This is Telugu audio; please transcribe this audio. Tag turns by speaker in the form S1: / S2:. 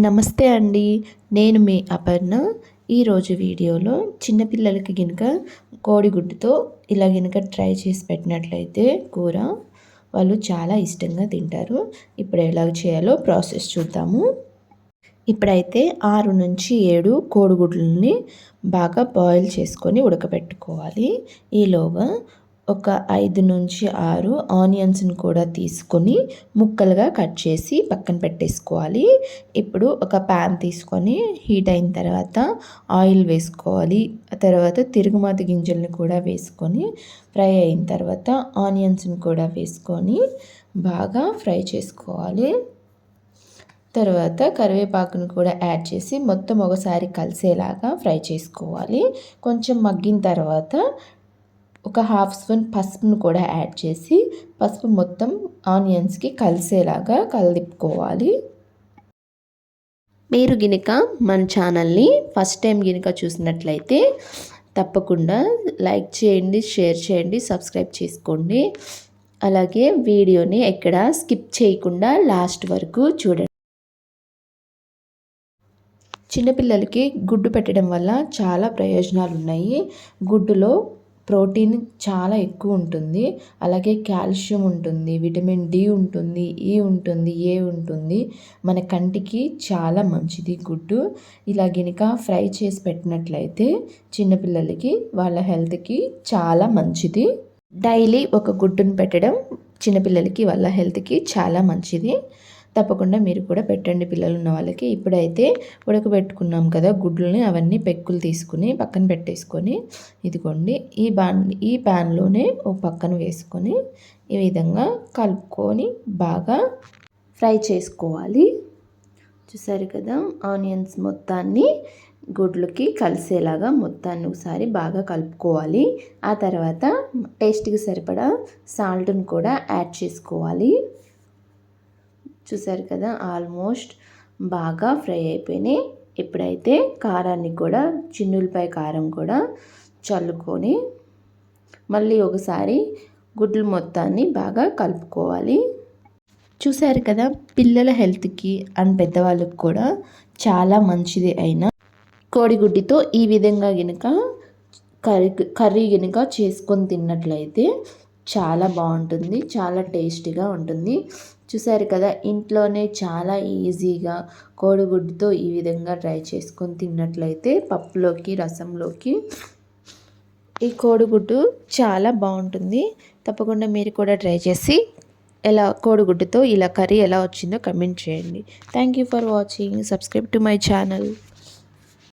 S1: నమస్తే అండి. నేను మీ అపర్ణ. ఈరోజు వీడియోలో చిన్నపిల్లలకి గినక కోడిగుడ్డుతో ఇలా గినక ట్రై చేసి పెట్టినట్లయితే కూర వాళ్ళు చాలా ఇష్టంగా తింటారు. ఇప్పుడు ఎలా చేయాలో ప్రాసెస్ చూద్దాము. ఇప్పుడైతే ఆరు నుంచి ఏడు కోడిగుడ్లని బాగా బాయిల్ చేసుకొని ఉడకబెట్టుకోవాలి. ఈలోగా ఒక ఐదు నుంచి ఆరు ఆనియన్స్ని కూడా తీసుకొని ముక్కలుగా కట్ చేసి పక్కన పెట్టేసుకోవాలి. ఇప్పుడు ఒక ప్యాన్ తీసుకొని హీట్ అయిన తర్వాత ఆయిల్ వేసుకోవాలి. తర్వాత తిరుగుమాత గింజల్ని కూడా వేసుకొని ఫ్రై అయిన తర్వాత ఆనియన్స్ని కూడా వేసుకొని బాగా ఫ్రై చేసుకోవాలి. తర్వాత కరివేపాకును కూడా యాడ్ చేసి మొత్తం ఒకసారి కలిసేలాగా ఫ్రై చేసుకోవాలి. కొంచెం మగ్గిన తర్వాత ఒక హాఫ్ స్పూన్ పసుపును కూడా యాడ్ చేసి పసుపు మొత్తం ఆనియన్స్కి కలిసేలాగా కలిపుకోవాలి మీరు గినక మన ఛానల్ని ఫస్ట్ టైం గినక చూసినట్లయితే తప్పకుండా లైక్ చేయండి షేర్ చేయండి సబ్స్క్రైబ్ చేసుకోండి. అలాగే వీడియోని ఎక్కడ స్కిప్ చేయకుండా లాస్ట్ వరకు చూడండి. చిన్నపిల్లలకి గుడ్డు పెట్టడం వల్ల చాలా ప్రయోజనాలు ఉన్నాయి గుడ్డులో ప్రోటీన్ చాలా ఎక్కువ ఉంటుంది. అలాగే కాల్షియం ఉంటుంది విటమిన్ డి ఉంటుంది ఈ ఉంటుంది ఏ ఉంటుంది. మన కంటికి చాలా మంచిది గుడ్డు. ఇలా గినక ఫ్రై చేసి పెట్టినట్లయితే చిన్నపిల్లలకి వాళ్ళ హెల్త్కి చాలా మంచిది. డైలీ ఒక గుడ్డును పెట్టడం చిన్నపిల్లలకి వాళ్ళ హెల్త్కి చాలా మంచిది. తప్పకుండా మీరు కూడా పెట్టండి పిల్లలు ఉన్న వాళ్ళకి. ఇప్పుడైతే ఉడకబెట్టుకున్నాం కదా గుడ్లని అవన్నీ పెక్కులు తీసుకుని పక్కన పెట్టేసుకొని ఇదిగోండి ఈ బాన్ ఈ ప్యాన్లోనే ఒక పక్కన వేసుకొని ఈ విధంగా కలుపుకొని బాగా ఫ్రై చేసుకోవాలి. చూసారు కదా ఆనియన్స్ మొత్తాన్ని గుడ్లకి కలిసేలాగా మొత్తాన్ని ఒకసారి బాగా కలుపుకోవాలి. ఆ తర్వాత టేస్ట్కి సరిపడా సాల్ట్ని కూడా యాడ్ చేసుకోవాలి. చూసారు కదా ఆల్మోస్ట్ బాగా ఫ్రై అయిపోయినాయి. ఇప్పుడైతే కారాన్ని కూడా చిన్నులపై కారం కూడా చల్లుకొని మళ్ళీ ఒకసారి గుడ్లు మొత్తాన్ని బాగా కలుపుకోవాలి. చూసారు కదా పిల్లల హెల్త్కి అండ్ పెద్దవాళ్ళకి కూడా చాలా మంచిది అయిన కోడిగుడ్డితో ఈ విధంగా గనుక కర్రీ కర్రీ కనుక చేసుకొని తిన్నట్లయితే చాలా బాగుంటుంది చాలా టేస్టీగా ఉంటుంది. చూసారు కదా ఇంట్లోనే చాలా ఈజీగా కోడిగుడ్డుతో ఈ విధంగా ట్రై చేసుకొని తిన్నట్లయితే పప్పులోకి రసంలోకి ఈ కోడిగుడ్డు చాలా బాగుంటుంది. తప్పకుండా మీరు కూడా ట్రై చేసి ఎలా కోడిగుడ్డుతో ఇలా కర్రీ ఎలా వచ్చిందో కమెంట్ చేయండి. Thank you for watching subscribe to my channel